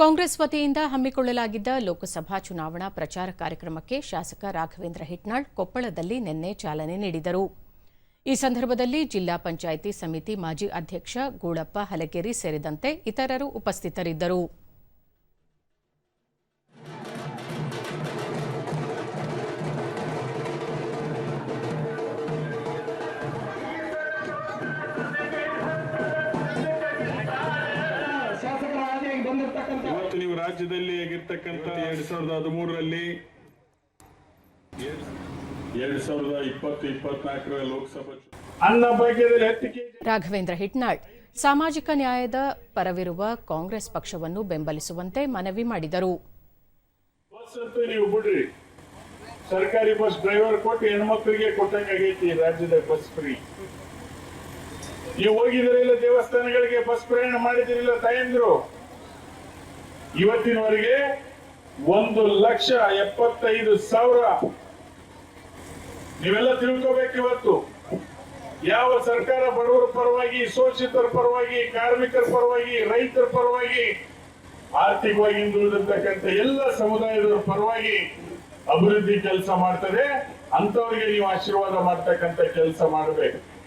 ಕಾಂಗ್ರೆಸ್ ವತಿಯಿಂದ ಹಮ್ಮಿಕೊಳ್ಳಲಾಗಿದ್ದ ಲೋಕಸಭಾ ಚುನಾವಣಾ ಪ್ರಚಾರ ಕಾರ್ಯಕ್ರಮಕ್ಕೆ ಶಾಸಕ ರಾಘವೇಂದ್ರ ಹಿಟ್ನಾಳ್ ಕೊಪ್ಪಳದಲ್ಲಿ ನಿನ್ನೆ ಚಾಲನೆ ನೀಡಿದರು. ಈ ಸಂದರ್ಭದಲ್ಲಿ ಜಿಲ್ಲಾ ಪಂಚಾಯಿತಿ ಸಮಿತಿ ಮಾಜಿ ಅಧ್ಯಕ್ಷ ಗೂಳಪ್ಪ ಹಲಗೇರಿ ಸೇರಿದಂತೆ ಇತರರು ಉಪಸ್ಥಿತರಿದ್ದರು. ಇವತ್ತು ನೀವು ರಾಜ್ಯದಲ್ಲಿ ಆಗಿರ್ತಕ್ಕಂಥ ಎರಡ್ ಸಾವಿರದ ಹದಿಮೂರರಲ್ಲಿ ಎರಡ್ ಸಾವಿರದ ಇಪ್ಪತ್ತು ಇಪ್ಪತ್ನಾಲ್ಕರ ಲೋಕಸಭಾ ಅನ್ನ ಭಾಗ್ಯದಲ್ಲಿ ಹತ್ತು ರಾಘವೇಂದ್ರ ಹಿಟ್ನಾಳ್ ಸಾಮಾಜಿಕ ನ್ಯಾಯದ ಪರವಿರುವ ಕಾಂಗ್ರೆಸ್ ಪಕ್ಷವನ್ನು ಬೆಂಬಲಿಸುವಂತೆ ಮನವಿ ಮಾಡಿದರು. ಬಸ್ ಅಂತೂ ನೀವು ಬಿಡ್ರಿ. ಸರ್ಕಾರಿ ಬಸ್ ಡ್ರೈವರ್ ಕೊಟ್ಟು ಹೆಣ್ಮಕ್ಳಿಗೆ ಕೊಟ್ಟಂಗೆ ಆಗೈತಿ ರಾಜ್ಯದ ಬಸ್ ಫ್ರೀ. ನೀವು ಹೋಗಿದ್ರಿಲ್ಲ ದೇವಸ್ಥಾನಗಳಿಗೆ ಬಸ್ ಪ್ರಯಾಣ ಮಾಡಿದಿರಿಲ್ಲ ತಾಯಂದ್ರು? ಇವತ್ತಿನವರೆಗೆ ಒಂದು ಲಕ್ಷ ಎಪ್ಪತ್ತೈದು ಸಾವಿರ. ನೀವೆಲ್ಲ ತಿಳ್ಕೋಬೇಕು ಇವತ್ತು. ಯಾವ ಸರ್ಕಾರ ಬಡವರ ಪರವಾಗಿ, ಶೋಷಿತರ ಪರವಾಗಿ, ಕಾರ್ಮಿಕರ ಪರವಾಗಿ, ರೈತರ ಪರವಾಗಿ, ಆರ್ಥಿಕವಾಗಿ ಹಿಂದುಳಿದಿರ್ತಕ್ಕಂಥ ಎಲ್ಲ ಸಮುದಾಯದವರ ಪರವಾಗಿ ಅಭಿವೃದ್ಧಿ ಕೆಲಸ ಮಾಡ್ತದೆ. ಅಂತವರಿಗೆ ನೀವು ಆಶೀರ್ವಾದ ಮಾಡ್ತಕ್ಕಂಥ ಕೆಲಸ ಮಾಡಬೇಕು.